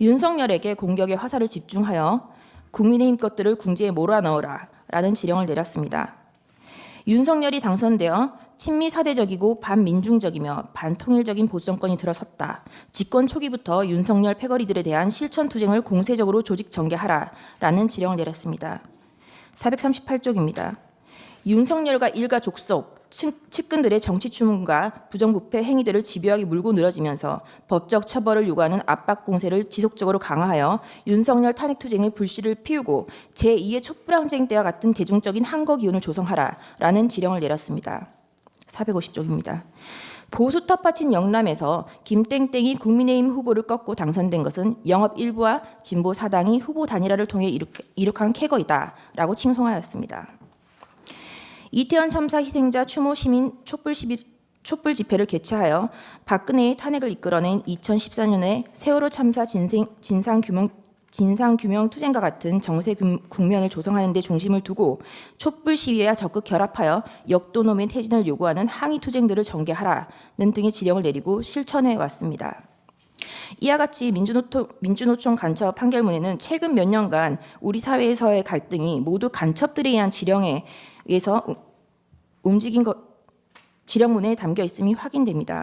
윤석열에게 공격의 화살을 집중하여 국민의힘 것들을 궁지에 몰아넣어라 라는 지령을 내렸습니다. 윤석열이 당선되어 친미 사대적이고 반민중적이며 반통일적인 보수정권이 들어섰다. 집권 초기부터 윤석열 패거리들에 대한 실천 투쟁을 공세적으로 조직 전개하라 라는 지령을 내렸습니다. 438쪽입니다. 윤석열과 일가 족속, 측- 측근들의 정치 추문과 부정부패 행위들을 집요하게 물고 늘어지면서 법적 처벌을 요구하는 압박 공세를 지속적으로 강화하여 윤석열 탄핵 투쟁의 불씨를 피우고 제2의 촛불항쟁 때와 같은 대중적인 항거 기운을 조성하라라는 지령을 내렸습니다. 450쪽입니다. 보수 텃밭인 영남에서 김땡땡이 국민의힘 후보를 꺾고 당선된 것은 영업 일부와 진보 사당이 후보 단일화를 통해 이룩, 이룩한 캐거이다라고 칭송하였습니다. 이태원 참사 희생자 추모 시민 촛불 시비 촛불 집회를 개최하여 박근혜의 탄핵을 이끌어낸 2014년에 세월호 참사 진생, 진상 규명 진상 규명 투쟁과 같은 정세 금- 국면을 조성하는 데 중심을 두고 촛불 시위와 적극 결합하여 역도놈의 퇴진을 요구하는 항의 투쟁들을 전개하라는 등의 지령을 내리고 실천해 왔습니다. 이와 같이 민주노총, 민주노총 간첩 판결문에는 최근 몇 년간 우리 사회에서의 갈등이 모두 간첩들에 의한 지령에 의해서 우- 움직인 것 지령문에 담겨 있음이 확인됩니다.